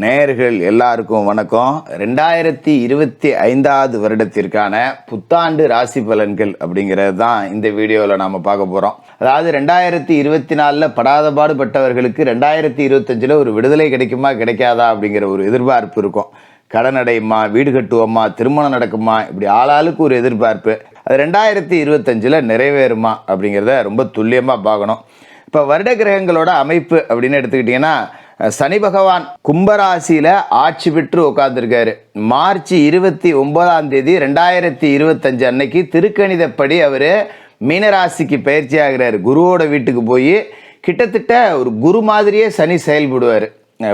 நேயர்கள் எல்லாருக்கும் வணக்கம். ரெண்டாயிரத்தி இருபத்தி ஐந்தாவது வருடத்திற்கான புத்தாண்டு ராசி பலன்கள் அப்படிங்கிறது தான் இந்த வீடியோவில் நாம் பார்க்க போகிறோம் அதாவது ரெண்டாயிரத்தி இருபத்தி நாலில் படாத பாடுபட்டவர்களுக்கு ரெண்டாயிரத்தி இருபத்தஞ்சில் ஒரு விடுதலை கிடைக்குமா கிடைக்காதா அப்படிங்கிற ஒரு எதிர்பார்ப்பு இருக்கும். கடன் அடையுமா வீடு கட்டுவோமா திருமணம் நடக்குமா இப்படி ஆளாளுக்கு ஒரு எதிர்பார்ப்பு. அது ரெண்டாயிரத்தி இருபத்தஞ்சில் நிறைவேறுமா அப்படிங்கிறத ரொம்ப துல்லியமாக பார்க்கணும். இப்போ வருட கிரகங்களோட அமைப்பு அப்படின்னு எடுத்துக்கிட்டிங்கன்னா சனி பகவான் கும்பராசியில் ஆட்சி பெற்று உட்காந்துருக்காரு மார்ச் இருபத்தி ஒன்பதாம் தேதி ரெண்டாயிரத்தி இருபத்தஞ்சு அன்னைக்கு திருக்கணிதப்படி அவர் மீனராசிக்கு பயிற்சி ஆகிறாரு குருவோட வீட்டுக்கு போய் கிட்டத்தட்ட ஒரு குரு மாதிரியே சனி செயல்படுவார்.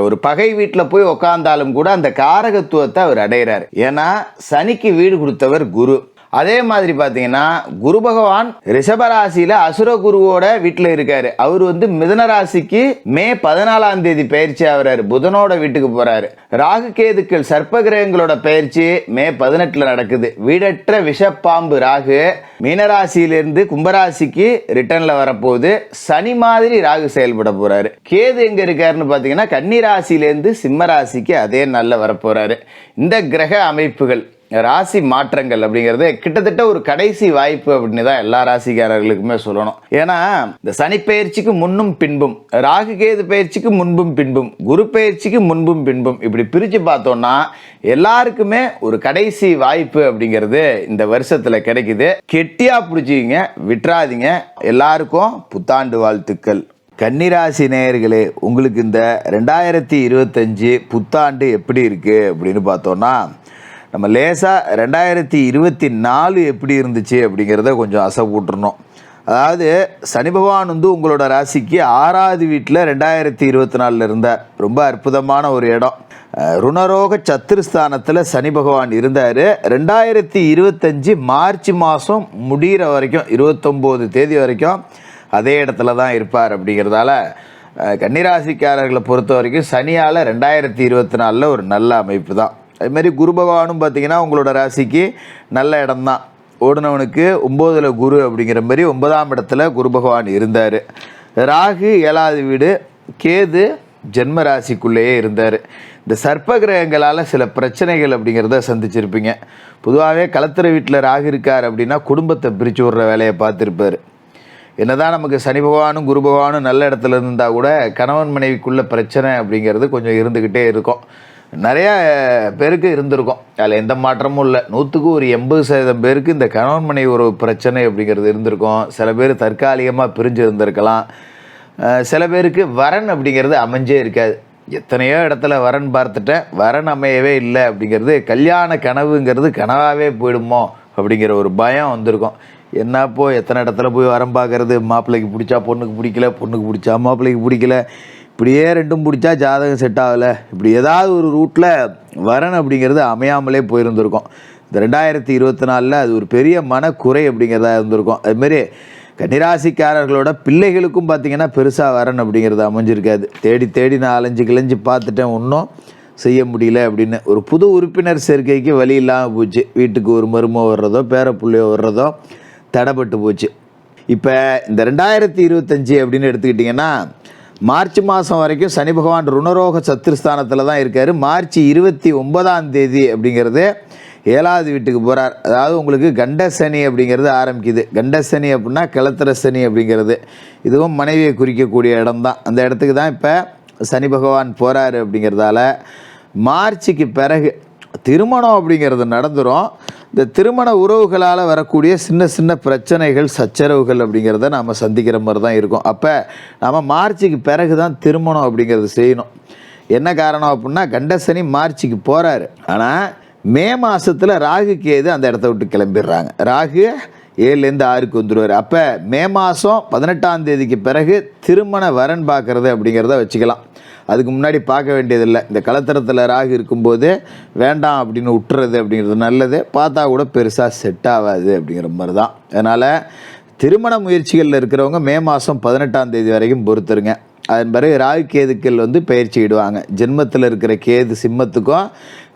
ஒரு பகை வீட்டில் போய் உக்காந்தாலும் கூட அந்த காரகத்துவத்தை அவர் அடைகிறார் ஏன்னா சனிக்கு வீடு கொடுத்தவர் குரு. அதே மாதிரி பார்த்தீங்கன்னா குரு பகவான் ரிஷபராசியில் அசுர குருவோட வீட்டில் இருக்காரு. அவர் வந்து மிதன ராசிக்கு மே பதினாலாம் தேதி பயிற்சி ஆகிறாரு. புதனோட வீட்டுக்கு போறாரு. ராகு கேதுக்கள் சர்ப்ப கிரகங்களோட பயிற்சி மே பதினெட்டுல நடக்குது. வீடற்ற விஷப்பாம்பு ராகு மீனராசியிலிருந்து கும்பராசிக்கு ரிட்டர்ன்ல வரப்போகுது. சனி மாதிரி ராகு செயல்பட போறாரு. கேது எங்க இருக்காருன்னு பார்த்தீங்கன்னா கன்னிராசியிலேருந்து சிம்ம ராசிக்கு அதே நல்ல வரப்போறாரு. இந்த கிரக அமைப்புகள் ராசி மாற்றங்கள் அப்படிங்கிறது கிட்டத்தட்ட ஒரு கடைசி வாய்ப்பு அப்படின்னு தான் எல்லா ராசிக்காரர்களுக்குமே சொல்லணும். ஏன்னா இந்த சனி பயிற்சிக்கு முன்னும் பின்பும் ராகு கேது பயிற்சிக்கு முன்பும் பின்பும் குரு பயிற்சிக்கு முன்பும் பின்பும் இப்படி பிரித்து பார்த்தோம்னா எல்லாருக்குமே ஒரு கடைசி வாய்ப்பு அப்படிங்கிறது இந்த வருஷத்தில் கிடைக்குது. கெட்டியாக பிடிச்சிக்கிங்க விட்டுறாதீங்க. எல்லாருக்கும் புத்தாண்டு வாழ்த்துக்கள். கன்னிராசி நேயர்களே உங்களுக்கு இந்த ரெண்டாயிரத்தி இருபத்தஞ்சு புத்தாண்டு எப்படி இருக்குது அப்படின்னு பார்த்தோன்னா நம்ம லேசாக ரெண்டாயிரத்தி இருபத்தி நாலு எப்படி இருந்துச்சு அப்படிங்கிறத கொஞ்சம் அசை போட்டுருணும் அதாவது சனி பகவான் வந்து உங்களோட ராசிக்கு ஆறாவது வீட்டில் ரெண்டாயிரத்தி இருபத்தி நாலில் இருந்தார் ரொம்ப அற்புதமான ஒரு இடம். ருணரோக சத்துருஸ்தானத்தில் சனி பகவான் இருந்தார். ரெண்டாயிரத்தி இருபத்தஞ்சி மார்ச் மாதம் முடிகிற வரைக்கும் இருபத்தொம்போது தேதி வரைக்கும் அதே இடத்துல தான் இருப்பார் அப்படிங்கிறதால கன்னிராசிக்காரர்களை பொறுத்த வரைக்கும் சனியால் ரெண்டாயிரத்தி இருபத்தி நாலில் ஒரு நல்ல அமைப்பு தான். அதுமாரி குரு பகவானும் பார்த்தீங்கன்னா உங்களோட ராசிக்கு நல்ல இடம்தான். ஓடுனவனுக்கு ஒம்போதில் குரு அப்படிங்கிற மாதிரி ஒன்பதாம் இடத்துல குரு பகவான் இருந்தார். ராகு ஏழாவது வீடு கேது ஜென்ம ராசிக்குள்ளேயே இருந்தார். இந்த சர்ப்ப கிரகங்களால் சில பிரச்சனைகள் அப்படிங்கிறத சந்திச்சிருப்பீங்க. பொதுவாகவே கலத்திர வீட்டில் ராகு இருக்கார் அப்படின்னா குடும்பத்தை பிரித்து விடுற வேலையை பார்த்துருப்பார். என்னதான் நமக்கு சனி பகவானும் குரு பகவானும் நல்ல இடத்துல இருந்தால் கூட கணவன் மனைவிக்குள்ள பிரச்சனை அப்படிங்கிறது கொஞ்சம் இருந்துக்கிட்டே இருக்கும். நிறைய பேருக்கு இருந்திருக்கும். அதில் எந்த மாற்றமும் இல்லை. நூற்றுக்கு ஒரு எண்பது சதவீதம் பேருக்கு இந்த கணவன் மனைவி ஒரு பிரச்சனை அப்படிங்கிறது இருந்திருக்கும். சில பேர் தற்காலிகமாக பிரிஞ்சு இருந்திருக்கலாம். சில பேருக்கு வரன் அப்படிங்கிறது அமைஞ்சே இருக்காது. எத்தனையோ இடத்துல வரன் பார்த்துட்டேன். வரன் அமையவே இல்லை அப்படிங்கிறது கல்யாண கனவுங்கிறது கனவாகவே போயிடுமோ அப்படிங்கிற ஒரு பயம் வந்திருக்கும். என்னப்போ எத்தனை இடத்துல போய் வரம் பார்க்கறது? மாப்பிள்ளைக்கு பிடிச்சா பொண்ணுக்கு பிடிக்கல பொண்ணுக்கு பிடிச்சா மாப்பிள்ளைக்கு பிடிக்கல. இப்படியே ரெண்டும் பிடிச்சா ஜாதகம் செட் ஆகலை. இப்படி ஏதாவது ஒரு ரூட்டில் வரன் அப்படிங்கிறது அமையாமலே போயிருந்திருக்கும். இந்த ரெண்டாயிரத்தி இருபத்தி நாலில் அது ஒரு பெரிய மனக்குறை அப்படிங்கிறதா இருந்திருக்கும். அதுமாரி கன்னிராசிக்காரர்களோட பிள்ளைகளுக்கும் பார்த்தீங்கன்னா பெருசாக வரன் அப்படிங்கிறது அமைஞ்சிருக்காது. தேடி தேடி நான் அலைஞ்சு கிளைஞ்சு பார்த்துட்டேன் ஒன்றும் செய்ய முடியல அப்படின்னு. ஒரு புது உறுப்பினர் சேர்க்கைக்கு வழி இல்லாமல் போச்சு. வீட்டுக்கு ஒரு மருமோ வர்றதோ பேர பிள்ளையோ வர்றதோ தடைப்பட்டு போச்சு. இப்போ இந்த ரெண்டாயிரத்தி இருபத்தஞ்சி அப்படின்னு எடுத்துக்கிட்டிங்கன்னா மார்ச் மாதம் வரைக்கும் சனி பகவான் ருணரோக சத்துருஸ்தானத்தில் தான் இருக்கார். மார்ச் இருபத்தி ஒன்பதாம் தேதி அப்படிங்கிறது ஏழாவது வீட்டுக்கு போகிறார் அதாவது உங்களுக்கு கண்ட சனி அப்படிங்கிறது ஆரம்பிக்குது. கண்ட சனி அப்படின்னா கிளத்திர சனி அப்படிங்கிறது. இதுவும் மனைவியை குறிக்கக்கூடிய இடம் தான். அந்த இடத்துக்கு தான் இப்போ சனி பகவான் போகிறாரு அப்படிங்கிறதால மார்ச்சுக்கு பிறகு திருமணம் அப்படிங்கிறது நடந்துடும் இந்த திருமண உறவுகளால் வரக்கூடிய சின்ன சின்ன பிரச்சனைகள் சச்சரவுகள் அப்படிங்கிறத நாம் சந்திக்கிற மாதிரி தான் இருக்கும். அப்போ நாம் மார்ச்சுக்கு பிறகு தான் திருமணம் அப்படிங்கிறது செய்யணும். என்ன காரணம் அப்படின்னா கண்டசனி மார்ச்சுக்கு போகிறாரு ஆனால் மே மாதத்தில் ராகு கேது அந்த இடத்த விட்டு கிளம்பிடுறாங்க. ராகு ஏழுலேருந்து ஆறுக்கு வந்துடுவார் அப்போ மே மாதம் பதினெட்டாம் தேதிக்கு பிறகு திருமண வரன் பார்க்குறது அப்படிங்கிறத வச்சுக்கலாம். அதுக்கு முன்னாடி பார்க்க வேண்டியதில்லை. இந்த கலத்தரத்தில் ராகு இருக்கும்போது வேண்டாம் அப்படின்னு விட்டுறது அப்படிங்கிறது நல்லது. பார்த்தா கூட பெருசாக செட் ஆகாது அப்படிங்கிற மாதிரி தான் அதனால் திருமண முயற்சிகளில் இருக்கிறவங்க மே மாதம் பதினெட்டாம் தேதி வரைக்கும் பொறுத்துருங்க. அதன் பிறகு ராகு கேதுக்கள் வந்து பயிற்சி இடுவாங்க. ஜென்மத்தில் இருக்கிற கேது சிம்மத்துக்கும்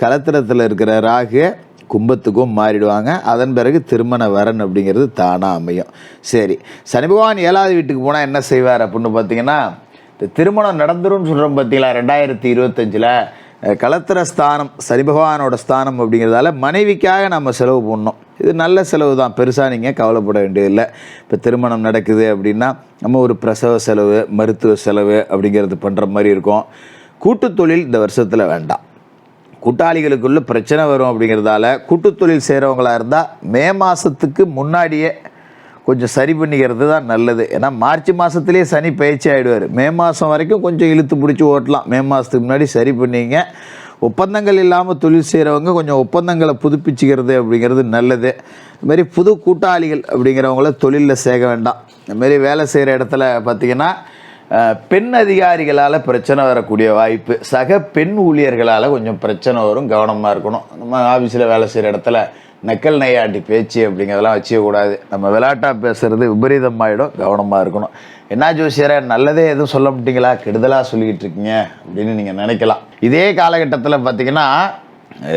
கலத்திரத்தில் இருக்கிற ராகு கும்பத்துக்கும் மாறிடுவாங்க. அதன் பிறகு திருமண வரன் அப்படிங்கிறது தானாக அமையும். சரி. சனி பகவான் ஏழாவது வீட்டுக்கு போனால் என்ன செய்வார் அப்படின்னு பார்த்தீங்கன்னா திருமணம் நடந்துரும்னு சொல்கிறோம் பார்த்தீங்களா ரெண்டாயிரத்தி இருபத்தஞ்சில். கலத்திர ஸ்தானம் சனி பகவானோட ஸ்தானம் அப்படிங்கிறதால மனைவிக்காக நம்ம செலவு பண்ணணும். இது நல்ல செலவு தான் பெருசாக நீங்கள் கவலைப்பட வேண்டியதில்லை. இப்போ திருமணம் நடக்குது அப்படின்னா நம்ம ஒரு பிரசவ செலவு மருத்துவ செலவு அப்படிங்கிறது பண்ணுற மாதிரி இருக்கும். கூட்டுத்தொழில் இந்த வருஷத்தில் வேண்டாம். கூட்டாளிகளுக்குள்ள பிரச்சனை வரும் அப்படிங்கிறதால கூட்டுத்தொழில் செய்கிறவங்களாக இருந்தால் மே மாதத்துக்கு முன்னாடியே கொஞ்சம் சரி பண்ணிக்கிறது தான் நல்லது. ஏன்னா மார்ச் மாதத்துலேயே சனி பயிற்சி ஆகிடுவார் மே மாதம் வரைக்கும் கொஞ்சம் இழுத்து பிடிச்சி ஓட்டலாம். மே மாதத்துக்கு முன்னாடி சரி பண்ணிங்க. ஒப்பந்தங்கள் இல்லாமல் தொழில் செய்கிறவங்க கொஞ்சம் ஒப்பந்தங்களை புதுப்பிச்சுக்கிறது அப்படிங்கிறது நல்லது. இதுமாரி புது கூட்டாளிகள் அப்படிங்கிறவங்கள தொழிலில் சேர்க்க வேண்டாம். இதுமாரி வேலை செய்கிற இடத்துல பார்த்திங்கன்னா பெண் அதிகாரிகளால் பிரச்சனை வரக்கூடிய வாய்ப்பு. சக பெண் ஊழியர்களால் கொஞ்சம் பிரச்சனை வரும். கவனமாக இருக்கணும். நம்ம ஆஃபீஸில் வேலை செய்கிற இடத்துல நக்கல் நையாண்டி பேச்சு அப்படிங்கிறதெல்லாம் வச்சுக்கக்கூடாது. நம்ம விளாட்டாக பேசுகிறது விபரீதமாகிடும் கவனமாக இருக்கணும். என்ன ஜோசியரை நல்லதே எதுவும் சொல்ல மாட்டீங்களா? கெடுதலாக சொல்லிக்கிட்டு இருக்கீங்க அப்படின்னு நீங்கள் நினைக்கலாம். இதே காலகட்டத்தில் பார்த்தீங்கன்னா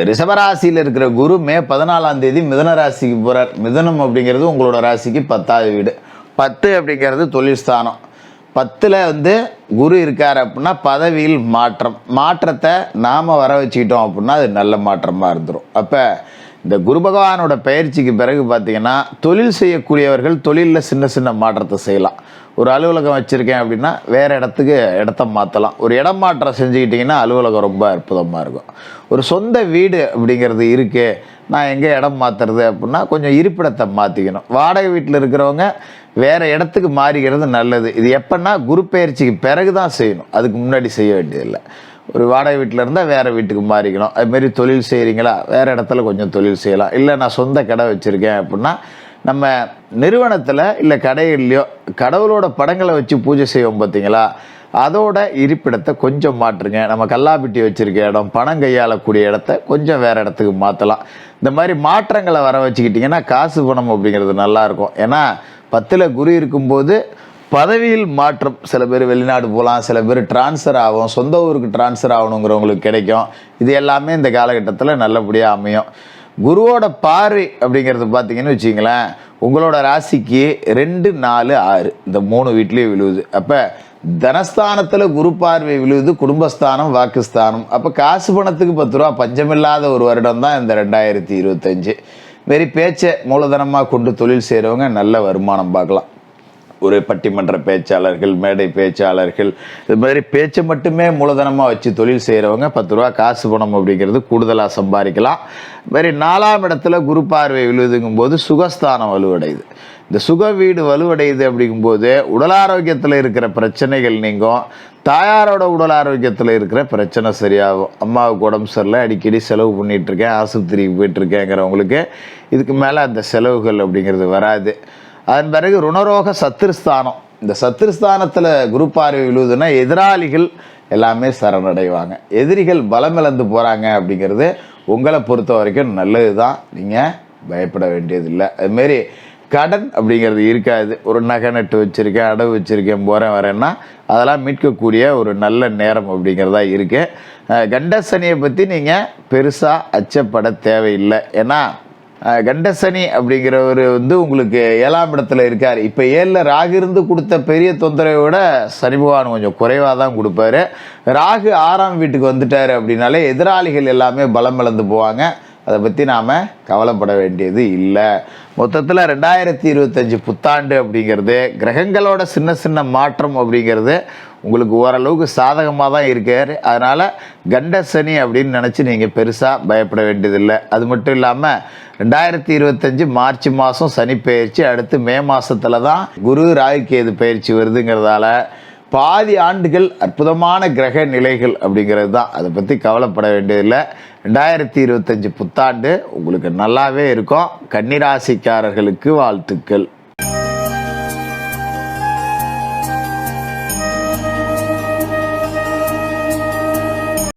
ரிஷபராசியில் இருக்கிற குரு மே பதினாலாம் தேதி மிதன ராசிக்கு போகிறார் மிதனம் அப்படிங்கிறது உங்களோட ராசிக்கு பத்தாவது வீடு. பத்து அப்படிங்கிறது தொழில் ஸ்தானம். பத்தில் வந்து குரு இருக்கார் அப்படின்னா பதவியில் மாற்றம். மாற்றத்தை நாம் வர வச்சுக்கிட்டோம் அப்படின்னா அது நல்ல மாற்றமாக இருந்துடும் அப்போ இந்த குரு பகவானோட பயிற்சிக்கு பிறகு பார்த்தீங்கன்னா தொழில் செய்யக்கூடியவர்கள் தொழிலில் சின்ன சின்ன மாற்றத்தை செய்யலாம். ஒரு அலுவலகம் வச்சுருக்கேன் அப்படின்னா வேறு இடத்துக்கு இடத்த மாற்றலாம் ஒரு இடம் மாற்றம் செஞ்சுக்கிட்டிங்கன்னா அலுவலகம் ரொம்ப அற்புதமாக இருக்கும். ஒரு சொந்த வீடு அப்படிங்கிறது இருக்குது நான் எங்கே இடம் மாற்றுறது அப்படின்னா கொஞ்சம் இருப்பிடத்தை மாற்றிக்கணும் வாடகை வீட்டில் இருக்கிறவங்க வேறு இடத்துக்கு மாறிக்கிறது நல்லது. இது எப்பன்னா குரு பயிற்சிக்கு பிறகு தான் செய்யணும். அதுக்கு முன்னாடி செய்ய வேண்டியதில்லை. ஒரு வாடகை வீட்டில் இருந்தால் வேறு வீட்டுக்கு மாறிக்கணும். அதுமாரி தொழில் செய்கிறீங்களா வேறு இடத்துல கொஞ்சம் தொழில் செய்யலாம். இல்லை நான் சொந்த கடை வச்சுருக்கேன் அப்படின்னா நம்ம நிறுவனத்தில் இல்லை கடைகள்லையோ கடவுளோட படங்களை வச்சு பூஜை செய்வோம் பார்த்தீங்களா அதோட இருப்பிடத்தை கொஞ்சம் மாற்றுங்க. நம்ம கல்லாப்பிட்டி வச்சுருக்க இடம் பணம் கையாளக்கூடிய இடத்த கொஞ்சம் வேறு இடத்துக்கு மாற்றலாம் இந்த மாதிரி மாற்றங்களை வர வச்சுக்கிட்டிங்கன்னா காசு பணம் அப்படிங்கிறது நல்லாயிருக்கும் ஏன்னா பத்தில் குரு இருக்கும்போது பதவியில் மாற்றம். சில பேர் வெளிநாடு போகலாம் சில பேர் டிரான்ஸ்ஃபர் ஆகும். சொந்த ஊருக்கு டிரான்ஸ்ஃபர் ஆகணுங்கிறவங்களுக்கு கிடைக்கும். இது எல்லாமே இந்த காலகட்டத்தில் நல்லபடியாக அமையும். குருவோட பார்வை அப்படிங்கிறது பார்த்தீங்கன்னு வச்சிங்களேன் உங்களோட ராசிக்கு ரெண்டு நாலு ஆறு. இந்த மூணு வீட்லேயும் விழுவுது. அப்போ தனஸ்தானத்தில் குரு பார்வை விழுவுது குடும்பஸ்தானம் வாக்குஸ்தானம். அப்போ காசு பணத்துக்கு பத்து ரூபா பஞ்சமில்லாத ஒரு வருடம் தான் இந்த ரெண்டாயிரத்தி இருபத்தஞ்சு. மாரி பேச்சை மூலதனமாக கொண்டு தொழில் செய்கிறவங்க நல்ல வருமானம் பார்க்கலாம். ஒரு பட்டிமன்ற பேச்சாளர்கள் மேடை பேச்சாளர்கள் இது மாதிரி பேச்சை மட்டுமே மூலதனமாக வச்சு தொழில் செய்கிறவங்க பத்து ரூபா காசு பணம் அப்படிங்கிறது கூடுதலாக சம்பாதிக்கலாம். இது மாதிரி நாலாம் இடத்துல குரு பார்வை விழுதுங்கும் போது சுகஸ்தானம் வலுவடையுது. இந்த சுக வீடு வலுவடையுது அப்படிங்கும்போது உடல் ஆரோக்கியத்தில் இருக்கிற பிரச்சனைகள் நீங்கும். தாயாரோட உடல் ஆரோக்கியத்தில் இருக்கிற பிரச்சனை சரியாகும். அம்மாவுக்கு உடம்பு சரியில்லை அடிக்கடி செலவு பண்ணிகிட்ருக்கேன் இருக்கேன் ஆஸ்பத்திரிக்கு போயிட்டுருக்கேங்கிறவங்களுக்கு இதுக்கு மேலே அந்த செலவுகள் அப்படிங்கிறது வராது. அதன் பிறகு ருணரோக சத்துருஸ்தானம் இந்த சத்துருஸ்தானத்தில் குரு பார்வை விழுவுதுன்னா எதிராளிகள் எல்லாமே சரணடைவாங்க. எதிரிகள் பலம் இழந்து போகிறாங்க அப்படிங்கிறது உங்களை பொறுத்த வரைக்கும் நல்லது தான் நீங்கள் பயப்பட வேண்டியதில்லை. அதுமாரி கடன் அப்படிங்கிறது இருக்காது. ஒரு நகை நட்டு வச்சுருக்கேன் அடவு வச்சுருக்கேன் போகிறேன் வரேன்னா அதெல்லாம் மீட்கக்கூடிய ஒரு நல்ல நேரம் அப்படிங்கிறதா இருக்குது கண்டசனியை பற்றி நீங்கள் பெருசாக அச்சப்பட தேவையில்லை. ஏன்னா கண்டசனி அப்படிங்கிறவர் வந்து உங்களுக்கு ஏழாம் இடத்துல இருக்கார். இப்போ ஏழில் ராகு இருந்து கொடுத்த பெரிய தொந்தரவை விட சனி பகவான் கொஞ்சம் குறைவாக தான் கொடுப்பாரு. ராகு ஆறாம் வீட்டுக்கு வந்துட்டார் அப்படின்னாலே எதிராளிகள் எல்லாமே பலம் இழந்து போவாங்க. அதை பற்றி நாம் கவலைப்பட வேண்டியது இல்லை. மொத்தத்தில் ரெண்டாயிரத்தி இருபத்தஞ்சி புத்தாண்டு அப்படிங்கிறது கிரகங்களோட சின்ன சின்ன மாற்றம் அப்படிங்கிறது உங்களுக்கு ஓரளவுக்கு சாதகமாக தான் இருக்கார் அதனால் கண்டசனி அப்படின்னு நினச்சி நீங்கள் பெருசாக பயப்பட வேண்டியதில்லை. அது மட்டும் இல்லாமல் ரெண்டாயிரத்தி இருபத்தஞ்சி மார்ச் மாதம் சனி பயிற்சி அடுத்து மே மாதத்தில் தான் குரு ராகுகேது பயிற்சி வருதுங்கிறதால பாதி ஆண்டுகள் அற்புதமான கிரக நிலைகள் அப்படிங்கிறது தான். அதை பற்றி கவலைப்பட வேண்டியதில்லை. ரெண்டாயிரத்தி இருபத்தஞ்சி புத்தாண்டு உங்களுக்கு நல்லாவே இருக்கும். கன்னிராசிக்காரர்களுக்கு வாழ்த்துக்கள்.